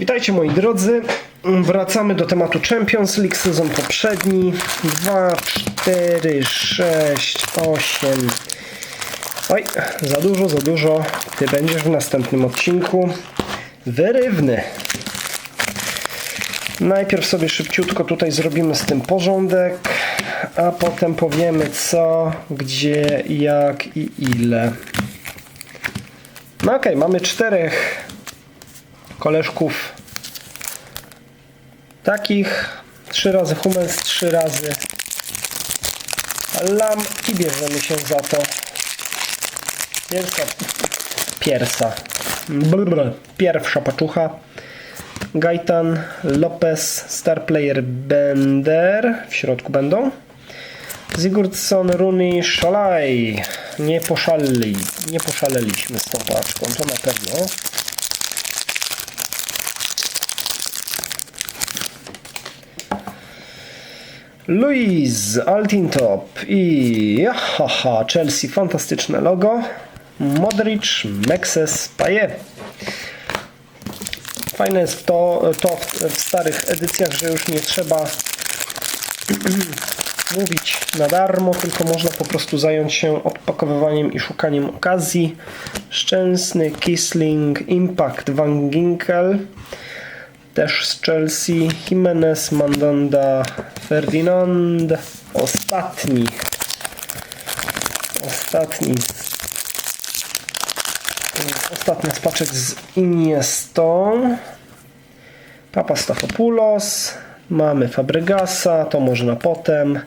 Witajcie moi drodzy. Wracamy do tematu Champions League sezon poprzedni. 2, 4, 6, 8. Oj, za dużo, za dużo. Ty będziesz w następnym odcinku. Wyrywny. Najpierw sobie szybciutko tutaj zrobimy z tym porządek, a potem powiemy co, gdzie, jak i ile. No okej, mamy czterech koleżków takich. Trzy razy Hummels, trzy razy Lam i bierzemy się za to. Pierwsza piersa. Brr, pierwsza paczucha. Gaitan, Lopez, Star Player Bender. W środku będą. Sigurdsson, Rooney, Szalaj. Nie poszaleli. Nie poszaleliśmy z tą paczką, to na pewno. Luis, Altintop i haha, Chelsea, fantastyczne logo. Modric, Mexes, Paye. Fajne jest to, to w, w starych edycjach, że już nie trzeba mówić na darmo, tylko można po prostu zająć się odpakowywaniem i szukaniem okazji. Szczęsny, Kisling, Impact, Van Ginkel, też z Chelsea, Jimenez, Mandanda, Ferdinand, ostatni, ostatni, ostatnia z paczek z Iniestą, Papa Stafopoulos, mamy Fabregasa, to może na potem,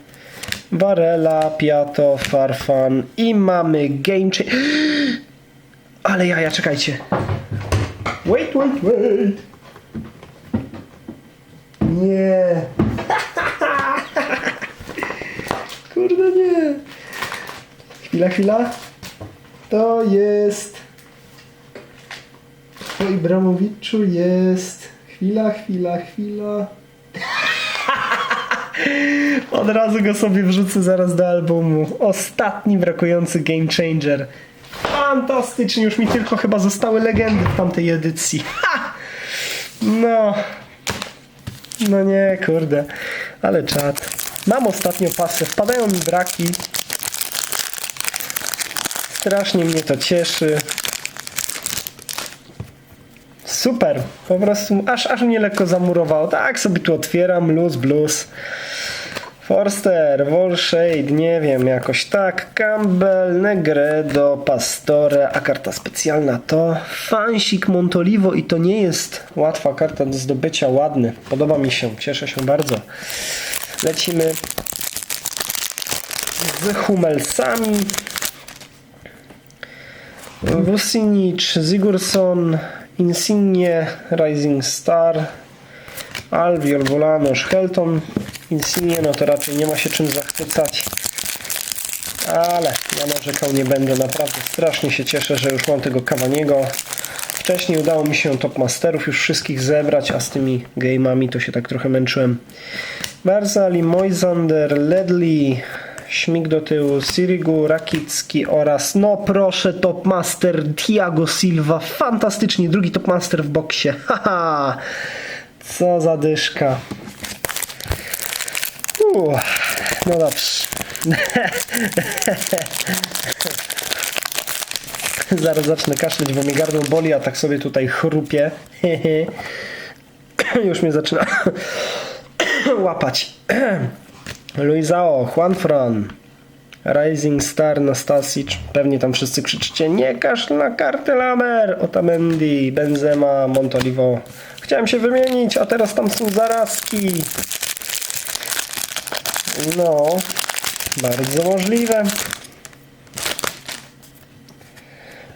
Varela, Piato, Farfan i mamy Game. Ale jaja, czekajcie. Wait, wait, wait. Nie. Kurde nie. Chwila, chwila. To jest. O Ibramowiczu jest. Chwila, chwila, chwila. Od razu go sobie wrzucę zaraz do albumu. Ostatni brakujący Game Changer. Fantastycznie, już mi tylko chyba zostały legendy w tamtej edycji. Ha! No. No nie, kurde. Ale czad. Mam ostatnio pasę. Wpadają mi braki. Strasznie mnie to cieszy. Super. Po prostu aż, aż mnie lekko zamurowało. Tak sobie tu otwieram. Luz, blues. Forster, Wolshade, nie wiem, jakoś tak. Campbell, Negredo, Pastore, a karta specjalna to Fansik Montolivo i to nie jest łatwa karta do zdobycia, ładny. Podoba mi się, cieszę się bardzo. Lecimy z Hummelsami. Vucinic, Sigurdsson, Insigne, Rising Star, Albiol, Volanosz, Helton, Insigne, no to raczej nie ma się czym zachwycać. Ale ja narzekał nie będę, naprawdę strasznie się cieszę, że już mam tego Kawaniego. Wcześniej udało mi się Top Masterów już wszystkich zebrać, a z tymi game'ami to się tak trochę męczyłem. Barzali, Moisander, Ledley, Śmig do tyłu, Sirigu, Rakicki oraz, no proszę, Top Master Thiago Silva. Fantastycznie, drugi Top Master w boksie. Haha, co za dyszka. Uuu, no dobrze. Zaraz zacznę kaszleć, bo mnie gardło boli, a tak sobie tutaj chrupię. Już mnie zaczyna łapać. Luizao, Juanfran, Rising Star, Nastasic. Pewnie tam wszyscy krzyczycie nie kaszl na kartę Lamer, Otamendi, Benzema, Montolivo. Chciałem się wymienić, a teraz tam są zarazki. No, bardzo możliwe.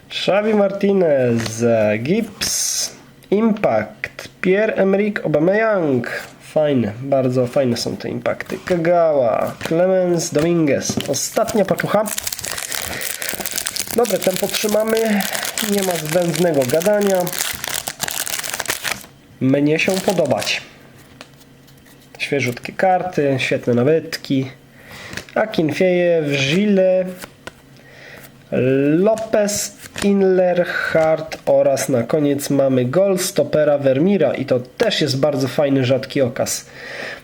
Xavi Martinez, Gibbs, Impact, Pierre-Emerick Aubameyang. Fajne, bardzo fajne są te impakty. Kagawa, Clemens Dominguez. Ostatnia paczucha. Dobre, tempo trzymamy. Nie ma zbędnego gadania. Mnie się podobać. Świeżutkie karty, świetne nawytki. Akinfejew, Gile, Lopez Inlerhart oraz na koniec mamy Gold Stopera Vermira i to też jest bardzo fajny, rzadki okaz.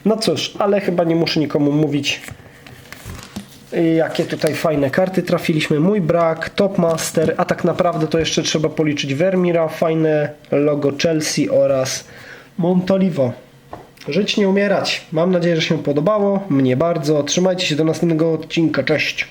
No cóż, ale chyba nie muszę nikomu mówić jakie tutaj fajne karty trafiliśmy. Mój brak, Topmaster, a tak naprawdę to jeszcze trzeba policzyć Vermira, fajne logo Chelsea oraz Montolivo. Żyć nie umierać. Mam nadzieję, że się podobało. Mnie bardzo. Trzymajcie się do następnego odcinka. Cześć.